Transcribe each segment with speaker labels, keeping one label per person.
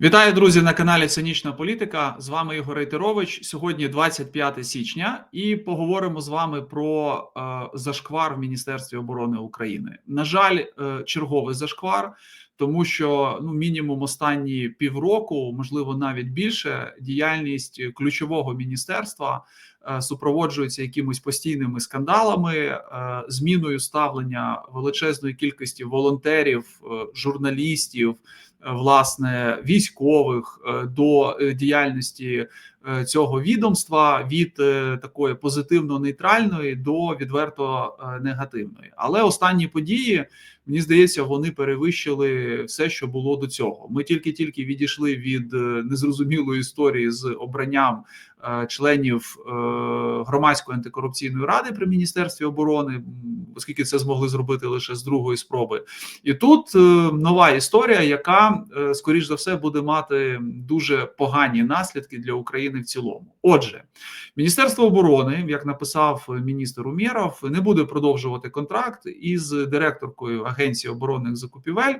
Speaker 1: Вітаю, друзі, на каналі Цинічна Політика. З вами Ігор Рейтерович. Сьогодні 25 січня, і поговоримо з вами про е, зашквар в Міністерстві оборони України. На жаль, е, черговий зашквар, тому що ну мінімум останні півроку, можливо, навіть більше, діяльність ключового міністерства е, супроводжується якимись постійними скандалами, е, зміною ставлення величезної кількості волонтерів, е, журналістів власне військових е, до е, діяльності е, цього відомства від такої позитивно-нейтральної до відверто негативної. Але останні події мені здається, вони перевищили все, що було до цього. Ми тільки-тільки відійшли від незрозумілої історії з обранням членів громадської антикорупційної ради при міністерстві оборони, оскільки це змогли зробити лише з другої спроби, і тут нова історія, яка Е, скоріш за все буде мати дуже погані наслідки для України в цілому. Отже, Міністерство оборони, як написав міністр Умєров, не буде продовжувати контракт із директоркою Агенції оборонних закупівель.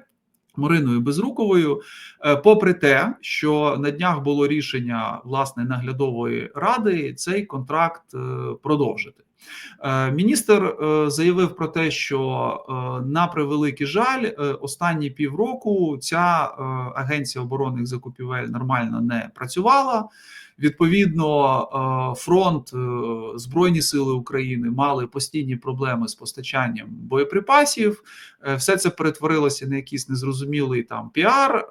Speaker 1: Мариною Безруковою, е, попри те, що на днях було рішення власне наглядової ради цей контракт е, продовжити. Е, міністр е, заявив про те, що е, на превеликий жаль, останні півроку ця агенція оборонних закупівель нормально не працювала. Відповідно, фронт Збройні Сили України мали постійні проблеми з постачанням боєприпасів. Все це перетворилося на якийсь незрозумілий там піар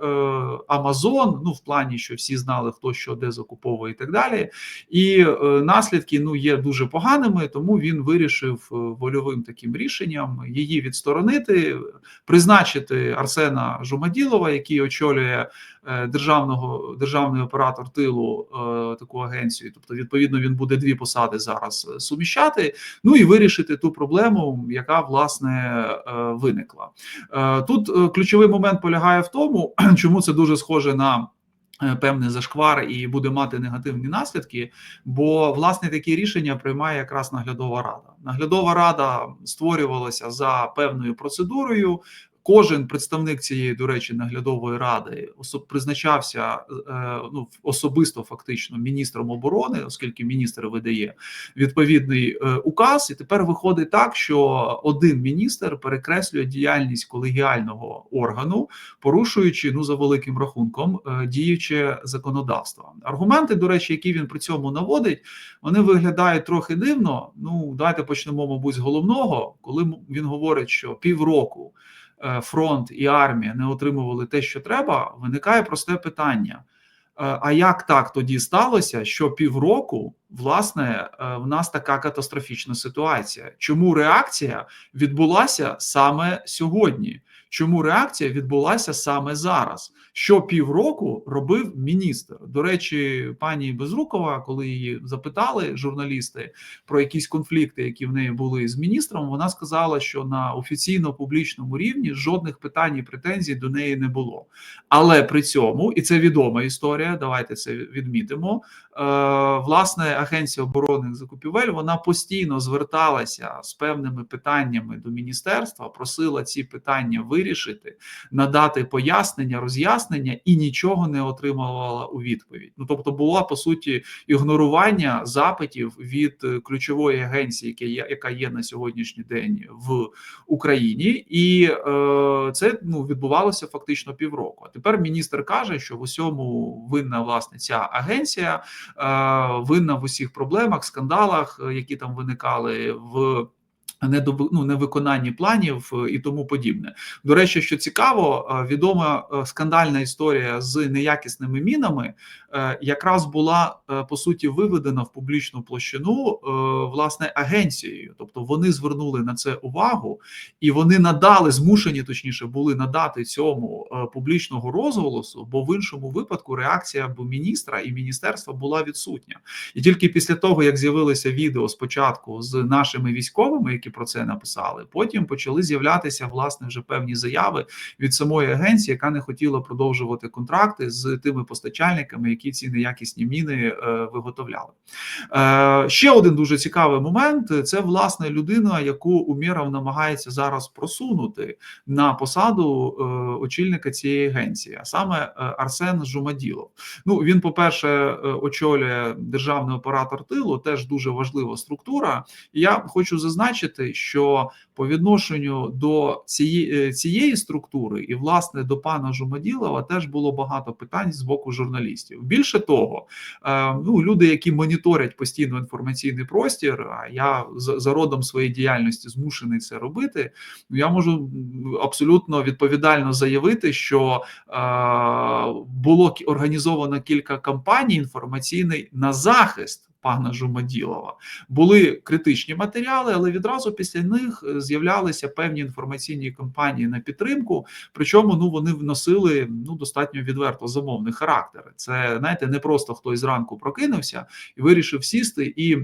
Speaker 1: Амазон. Ну в плані, що всі знали, хто що де закуповує, і так далі. І наслідки ну є дуже поганими тому він вирішив е, вольовим таким рішенням її відсторонити, призначити Арсена Жумаділова, який очолює е, державного державний оператор тилу е, таку агенцію. Тобто, відповідно, він буде дві посади зараз суміщати. Ну і вирішити ту проблему, яка власне виникла. Тут ключовий момент полягає в тому, чому це дуже схоже на. Е, певний зашквар і буде мати негативні наслідки, бо власне такі рішення приймає якраз наглядова рада. Наглядова рада створювалася за певною процедурою. Кожен представник цієї, до речі, наглядової ради особ призначався е, ну особисто фактично міністром оборони, оскільки міністр видає відповідний е, указ, і тепер виходить так, що один міністр перекреслює діяльність колегіального органу, порушуючи ну за великим рахунком е, діюче законодавство. Аргументи, до речі, які він при цьому наводить, вони виглядають трохи дивно. Ну давайте почнемо, мабуть, з головного, коли він говорить, що півроку. Е, фронт і армія не отримували те, що треба, виникає просте питання: е, а як так тоді сталося, що півроку власне е, в нас така катастрофічна ситуація? Чому реакція відбулася саме сьогодні? Чому реакція відбулася саме зараз? Що півроку робив міністр? До речі, пані Безрукова, коли її запитали журналісти про якісь конфлікти, які в неї були з міністром, вона сказала, що на офіційно публічному рівні жодних питань і претензій до неї не було. Але при цьому, і це відома історія. Давайте це відмітимо. Е, власне, агенція оборонних закупівель вона постійно зверталася з певними питаннями до міністерства, просила ці питання вирішити, надати пояснення, роз'яснення і нічого не отримувала у відповідь. Ну тобто, була по суті ігнорування запитів від ключової агенції, яка є, яка є на сьогоднішній день в Україні, і е, це ну відбувалося фактично півроку. А тепер міністр каже, що в усьому винна власне ця агенція, е, винна в усіх проблемах, скандалах, які там виникали в ну, невиконанні планів е, і тому подібне. До речі, що цікаво, е, відома е, скандальна історія з неякісними мінами якраз була по суті виведена в публічну площину власне агенцією, тобто вони звернули на це увагу і вони надали, змушені точніше були надати цьому публічного розголосу, бо в іншому випадку реакція бо міністра і міністерства була відсутня, і тільки після того як з'явилося відео спочатку з нашими військовими, які які про це написали. Потім почали з'являтися власне вже певні заяви від самої агенції, яка не хотіла продовжувати контракти з тими постачальниками, які ці неякісні міни е, виготовляли. Е, ще один дуже цікавий момент: це власне людина, яку Умєров намагається зараз просунути на посаду е, очільника цієї агенції, а саме Арсен Жумаділов. Ну він, по перше, очолює державний оператор тилу, теж дуже важлива структура. Я хочу зазначити, що по відношенню до цієї, цієї структури і власне до пана Жумаділова теж було багато питань з боку журналістів. Більше того, ну люди, які моніторять постійно інформаційний простір, а я за родом своєї діяльності змушений це робити. Ну я можу абсолютно відповідально заявити, що було організовано кілька кампаній інформаційних на захист пана Жумаділова. Були критичні матеріали, але відразу після них е, з'являлися певні інформаційні кампанії на підтримку. Причому ну вони вносили ну достатньо відверто замовний характер. Це знаєте, не просто хтось зранку прокинувся і вирішив сісти і.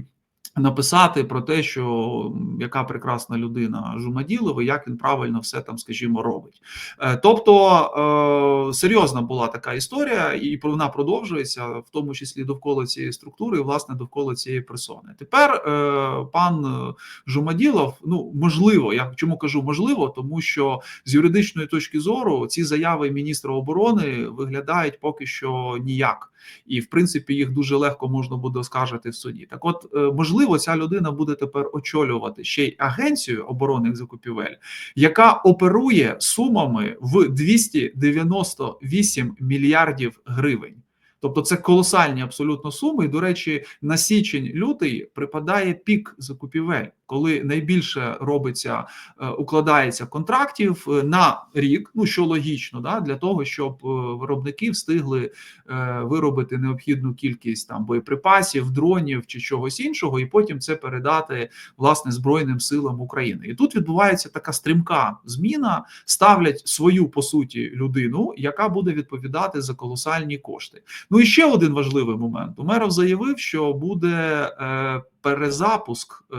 Speaker 1: Написати про те, що яка прекрасна людина Жумаділова, як він правильно все там, скажімо, робить. Е, тобто е, серйозна була така історія, і вона продовжується, в тому числі довкола цієї структури, і власне довкола цієї персони. Тепер е, пан Жумаділов, ну можливо, я чому кажу можливо, тому що з юридичної точки зору ці заяви міністра оборони виглядають поки що ніяк і в принципі їх дуже легко можна буде оскаржити в суді. Так, от е, можливо, ця людина буде тепер очолювати ще й агенцію оборонних закупівель, яка оперує сумами в 298 мільярдів гривень. Тобто це колосальні абсолютно суми. І, до речі, на січень-лютий припадає пік закупівель коли найбільше робиться, е, укладається контрактів е, на рік, ну що логічно, да для того, щоб е, виробники встигли виробити необхідну кількість там боєприпасів, дронів чи чогось іншого, і потім це передати власне збройним силам України. І тут відбувається така стрімка зміна, ставлять свою по суті людину, яка буде відповідати за колосальні кошти. Ну і ще один важливий момент. Умеров заявив, що буде перезапуск е,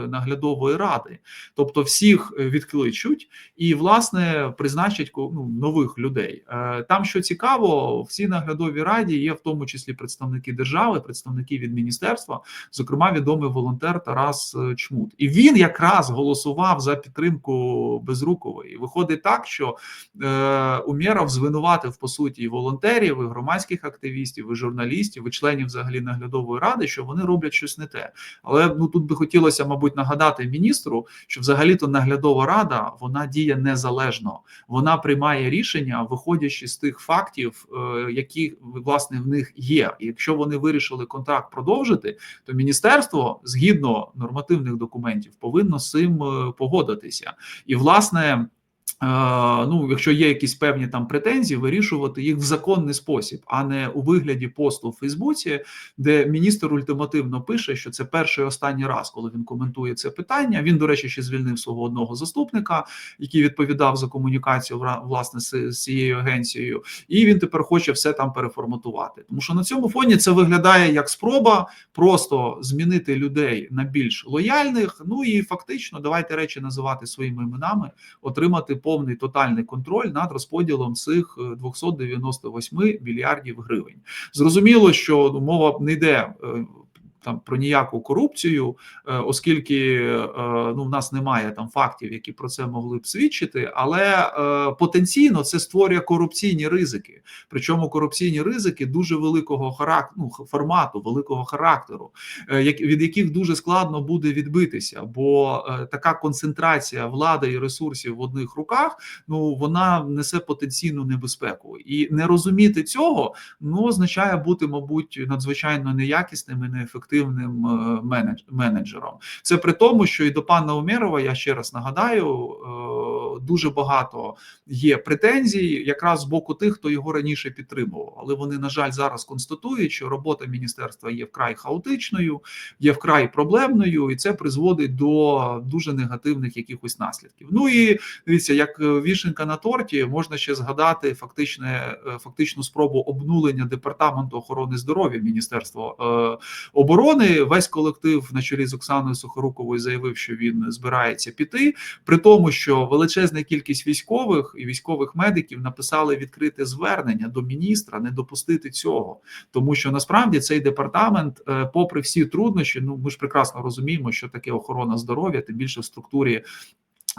Speaker 1: наглядової ради, тобто всіх е, відкличуть і власне призначать ну, нових людей. Е, там що цікаво, в цій наглядовій раді є в тому числі представники держави, представники від міністерства, зокрема відомий волонтер Тарас Чмут, і він якраз голосував за підтримку Безрукової. Виходить так, що е, Умєров звинуватив по суті і волонтерів, і громадських активістів, і журналістів, і членів взагалі наглядової ради, що вони роблять щось не те, але ну тут би хотілося, мабуть, нагадати міністру, що взагалі-то наглядова рада вона діє незалежно, вона приймає рішення, виходячи з тих фактів, е, які власне в них є. І якщо вони вирішили контракт продовжити, то міністерство згідно нормативних документів повинно з цим е, погодитися, і власне. Е, ну, якщо є якісь певні там претензії, вирішувати їх в законний спосіб, а не у вигляді посту в Фейсбуці, де міністр ультимативно пише, що це перший і останній раз, коли він коментує це питання. Він, до речі, ще звільнив свого одного заступника, який відповідав за комунікацію власне з цією агенцією, і він тепер хоче все там переформатувати. Тому що на цьому фоні це виглядає як спроба просто змінити людей на більш лояльних. Ну і фактично, давайте речі називати своїми іменами, отримати повний тотальний контроль над розподілом цих 298 е, мільярдів гривень. Зрозуміло, що ну, мова не йде е, там про ніяку корупцію, е, оскільки е, ну в нас немає там фактів, які про це могли б свідчити, але е, потенційно це створює корупційні ризики. Причому корупційні ризики дуже великого характеру, ну, формату, великого характеру, від яких дуже складно буде відбитися, бо така концентрація влади і ресурсів в одних руках ну вона несе потенційну небезпеку, і не розуміти цього ну означає бути, мабуть, надзвичайно неякісним і неефективним ефективним е, менеджером. Це при тому, що і до пана Умєрова, я ще раз нагадаю, е, дуже багато є претензій, якраз з боку тих, хто його раніше підтримував. Але вони, на жаль, зараз констатують, що робота міністерства є вкрай хаотичною, є вкрай проблемною, і це призводить до дуже негативних якихось наслідків. Ну і дивіться, як вішенка на торті, можна ще згадати фактичне, е, фактичну спробу обнулення департаменту охорони здоров'я Міністерства оборони оборони. Весь колектив на чолі з Оксаною Сухоруковою заявив, що він збирається піти. При тому, що величезна кількість військових і військових медиків написали відкрите звернення до міністра не допустити цього, тому що насправді цей департамент, е, попри всі труднощі, ну ми ж прекрасно розуміємо, що таке охорона здоров'я, тим більше в структурі.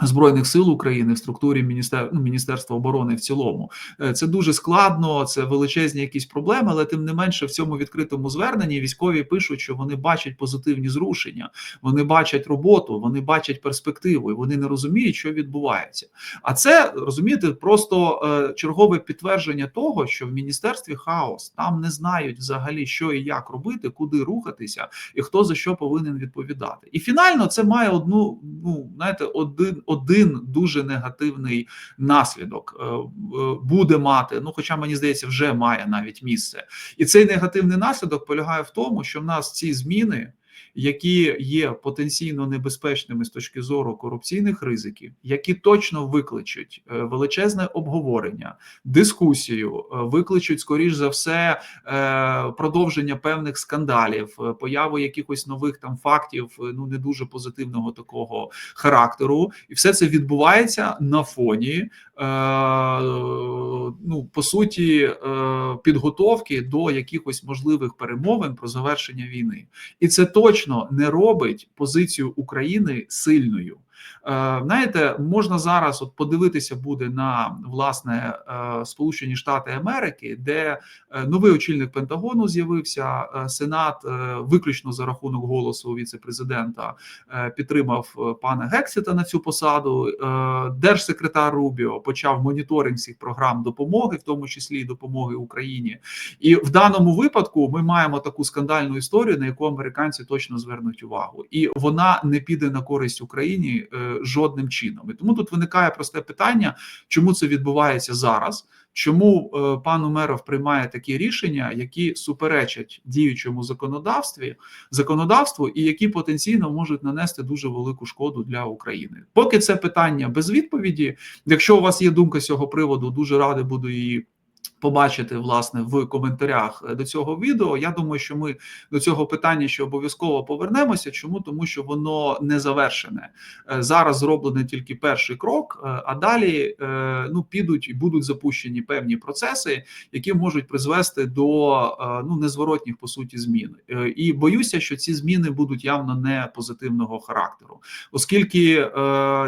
Speaker 1: Збройних сил України в структурі міністер... ну, Міністерства оборони в цілому Е, це дуже складно, це величезні якісь проблеми, але тим не менше в цьому відкритому зверненні військові пишуть, що вони бачать позитивні зрушення, вони бачать роботу, вони бачать перспективу, і вони не розуміють, що відбувається. А це розумієте, просто е, чергове підтвердження того, що в міністерстві хаос там не знають взагалі, що і як робити, куди рухатися, і хто за що повинен відповідати. І фінально це має одну, ну знаєте, один один дуже негативний наслідок е, е, буде мати. Ну, хоча мені здається, вже має навіть місце, і цей негативний наслідок полягає в тому, що в нас ці зміни. Які є потенційно небезпечними з точки зору корупційних ризиків, які точно викличуть е, величезне обговорення, дискусію, викличуть скоріш за все продовження певних скандалів, появу якихось нових там фактів, ну не дуже позитивного такого характеру, і все це відбувається на фоні е, ну по суті е, підготовки до якихось можливих перемовин про завершення війни, і це точно не робить позицію України сильною. Е, знаєте, можна зараз от подивитися буде на власне е, Сполучені Штати Америки, де е, новий очільник Пентагону з'явився. Сенат виключно за рахунок голосу віце-президента підтримав пана Гексіта на цю посаду. Держсекретар Рубіо почав моніторинг всіх програм допомоги, в тому числі допомоги Україні. І в даному випадку ми маємо таку скандальну історію, на яку американці точно звернуть увагу, і вона не піде на користь Україні жодним чином. І тому тут виникає просте питання, чому це відбувається зараз. Чому е, пан Умеров приймає такі рішення, які суперечать діючому законодавстві законодавству, і які потенційно можуть нанести дуже велику шкоду для України? Поки це питання без відповіді. Якщо у вас є думка з цього приводу, дуже радий буду її побачити власне в коментарях до цього відео. Я думаю, що ми до цього питання ще обов'язково повернемося. Чому тому, що воно не завершене е, зараз. Зроблений тільки перший крок, е, а далі е, ну підуть і будуть запущені певні процеси, які можуть призвести до ну незворотніх по суті змін. І боюся, що ці зміни будуть явно не позитивного характеру, оскільки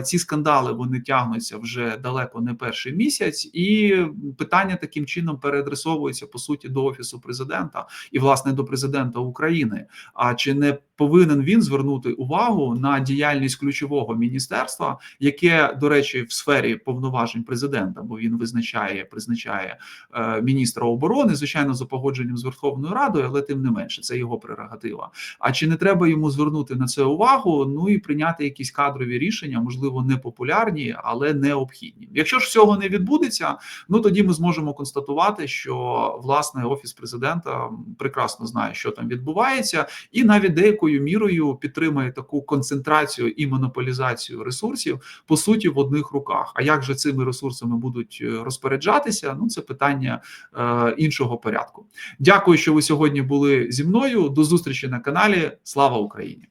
Speaker 1: ці скандали вони тягнуться вже далеко не перший місяць, і питання таким чином чином переадресовується по суті до офісу президента і власне до президента України. А чи не повинен він звернути увагу на діяльність ключового міністерства, яке до речі в сфері повноважень президента, бо він визначає, призначає е, міністра оборони, звичайно, за погодженням з Верховною Радою, але тим не менше це його прерогатива. А чи не треба йому звернути на це увагу? Ну і прийняти якісь кадрові рішення, можливо, непопулярні, але необхідні. Якщо ж всього не відбудеться, ну тоді ми зможемо констатувати, що власне офіс президента прекрасно знає, що там відбувається, і навіть деякою великою мірою підтримує таку концентрацію і монополізацію ресурсів по суті в одних руках. А як же цими ресурсами будуть е, розпоряджатися? Ну це питання е, іншого порядку. Дякую, що ви сьогодні були зі мною. До зустрічі на каналі. Слава Україні!